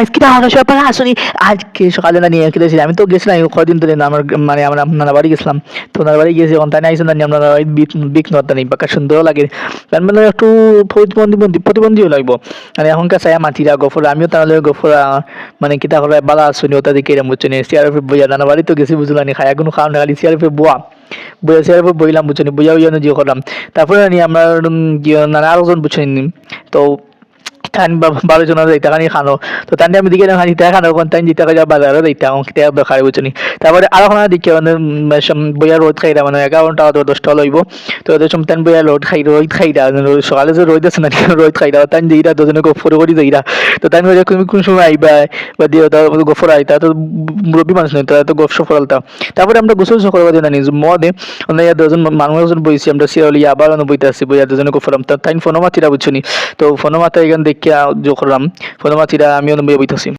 আজকে আমরা সবাই আসুনি। আজকে সকালে না নিয়ে খেতেছি আমি তো গেছিলাম কদিন ধরে না আমার মানে আমরা নানা বাড়ি গেছিলাম। তো ওনার বাড়ি গেছি থেকে আইসি না, আমরা বিক নতা নেই সুন্দরও লাগে। মানে একটু প্রতিবন্ধী প্রতিবন্ধীও লাগবো। মানে এখনকার চাই মাটিরা, গফরা, আমিও তাহলে গফরা মানে কিতা করে, বালা আসুনি, ওটা দিকে এরম বুঝছ সিআরএফ বইয়া নানা বাড়ি তো গেছি বুঝলাম খাই কোনো খাওয়া না খালি সিআরএফ বোয়া। বইয়া সিআরএফ বইলাম বুঝছ বইয়া বইয়া জিও করলাম। তারপরে নি আমরা নানা আরেকজন বুঝছ তো খান বারো যাইতা খানি খানো। তো তান আমি দিকে খানি তা খানো, কোন তাই যাইতা আমার কিতা বেকার বুঝনি। তারপরে আরও খানা দিকে মানে বইয়া রোদ খাইরা মানে এগারো ঘণ্টা তো দশটা লইব তো ওদের সময় তান বইয়া খাই, রোদ খাইরা সকালে যে রোদ আছে না রোদ খাইরা তান যেইরা দুজনে গফর করি যাইরা। তো তান বলে তুমি কোন সময় আইবা, বা দিয়ে গফর আইতা তো মুরব্বী মানুষ নয়, তারা গফ সফর আলতা তারপরে আমরা গোসল সকল বাজে জানি মদে ইয়া দুজন মানুষ বইছি, আমরা সিরিয়ালি আবার বইতে আসছি বইয়া দুজনে গফরাম তাই ফোনো মাতিরা বুঝছনি তো ফোনো মাথা এখান দেখিয়া জো করলাম ফোনো মাতিরা আমিও বইয়া বইতেছি